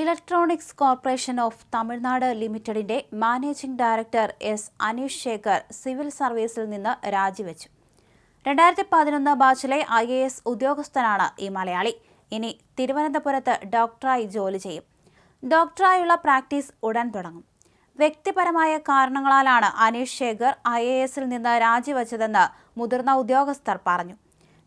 Electronics corporation of Tamil Nadu ലിമിറ്റഡിന്റെ managing director S Aneesh Sekhar civil സർവീസിൽ നിന്ന് രാജിവെച്ചു. രണ്ടായിരത്തി പതിനൊന്ന് ബാച്ചിലെ ഐ എ എസ് ഉദ്യോഗസ്ഥനാണ് ഈ മലയാളി. ഇനി തിരുവനന്തപുരത്ത് ഡോക്ടറായി ജോലി ചെയ്യും. ഡോക്ടറായുള്ള പ്രാക്ടീസ് ഉടൻ തുടങ്ങും. വ്യക്തിപരമായ കാരണങ്ങളാലാണ് അനീഷ് ശേഖർ ഐ എ എസിൽ നിന്ന് രാജിവെച്ചതെന്ന് മുതിർന്ന ഉദ്യോഗസ്ഥർ പറഞ്ഞു.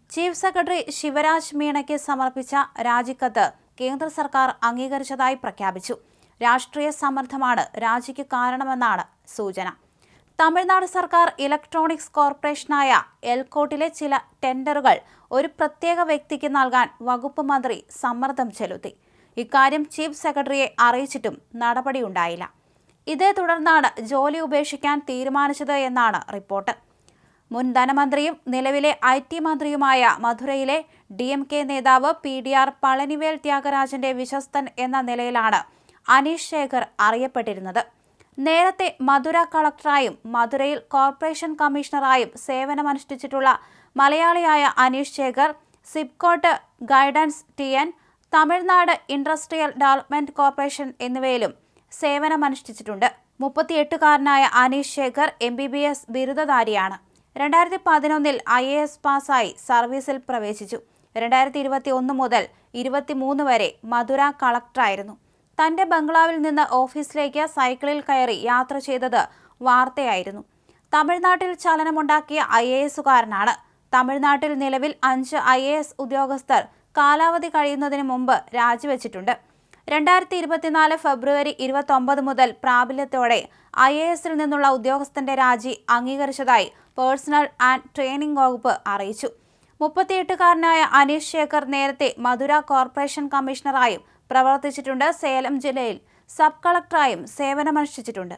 ചീഫ് സെക്രട്ടറി ശിവരാജ് മീണയ്ക്ക് സമർപ്പിച്ച രാജിക്കത്ത് കേന്ദ്ര സർക്കാർ അംഗീകരിച്ചതായി പ്രഖ്യാപിച്ചു. രാഷ്ട്രീയ സമ്മർദ്ദമാണ് രാജിക്ക് കാരണമെന്നാണ് സൂചന. തമിഴ്നാട് സർക്കാർ ഇലക്ട്രോണിക്സ് കോർപ്പറേഷനായ എൽകോട്ടിലെ ചില ടെൻഡറുകൾ ഒരു പ്രത്യേക വ്യക്തിക്ക് നൽകാൻ വകുപ്പ് മന്ത്രി സമ്മർദ്ദം ചെലുത്തി. ഇക്കാര്യം ചീഫ് സെക്രട്ടറിയെ അറിയിച്ചിട്ടും നടപടിയുണ്ടായില്ല. ഇതേ തുടർന്നാണ് ജോലി ഉപേക്ഷിക്കാൻ തീരുമാനിച്ചത് എന്നാണ് റിപ്പോർട്ട്. മുൻ ധനമന്ത്രിയും നിലവിലെ ഐ ടി മന്ത്രിയുമായ മധുരയിലെ ഡി എം കെ നേതാവ് പി ഡി ആർ പളനിവേൽ ത്യാഗരാജന്റെ വിശ്വസ്തൻ എന്ന നിലയിലാണ് അനീഷ് ശേഖർ അറിയപ്പെട്ടിരുന്നത്. നേരത്തെ മധുര കളക്ടറായും മധുരയിൽ കോർപ്പറേഷൻ കമ്മീഷണറായും സേവനമനുഷ്ഠിച്ചിട്ടുള്ള മലയാളിയായ Aneesh Sekhar Sipcot guidance T N Tamil Nadu industrial development corporation എന്നിവയിലും സേവനമനുഷ്ഠിച്ചിട്ടുണ്ട്. മുപ്പത്തിയെട്ടുകാരനായ Aneesh Sekhar M B B S ബിരുദധാരിയാണ്. രണ്ടായിരത്തി പതിനൊന്നിൽ ഐ എ എസ് പാസ്സായി സർവീസിൽ പ്രവേശിച്ചു. രണ്ടായിരത്തി ഇരുപത്തി ഒന്ന് മുതൽ ഇരുപത്തിമൂന്ന് വരെ മധുര കളക്ടറായിരുന്നു. തന്റെ ബംഗ്ലാവിൽ നിന്ന് ഓഫീസിലേക്ക് സൈക്കിളിൽ കയറി യാത്ര ചെയ്തത് വാർത്തയായിരുന്നു. തമിഴ്നാട്ടിൽ ചലനമുണ്ടാക്കിയ ഐ എ എസുകാരനാണ്. തമിഴ്നാട്ടിൽ നിലവിൽ അഞ്ച് ഐ എ എസ് ഉദ്യോഗസ്ഥർ കാലാവധി കഴിയുന്നതിന് മുമ്പ് രാജിവെച്ചിട്ടുണ്ട്. രണ്ടായിരത്തി ഇരുപത്തിനാല് ഫെബ്രുവരി ഇരുപത്തൊമ്പത് മുതൽ പ്രാബല്യത്തോടെ ഐ എ എസിൽ നിന്നുള്ള ഉദ്യോഗസ്ഥന്റെ രാജി അംഗീകരിച്ചതായി പേഴ്സണൽ ആൻഡ് ട്രെയിനിംഗ് വകുപ്പ് അറിയിച്ചു. മുപ്പത്തിയെട്ടുകാരനായ അനീഷ് ശേഖർ നേരത്തെ മധുര കോർപ്പറേഷൻ കമ്മീഷണറായും പ്രവർത്തിച്ചിട്ടുണ്ട്. സേലം ജില്ലയിൽ സബ് കളക്ടറായും സേവനമനുഷ്ഠിച്ചിട്ടുണ്ട്.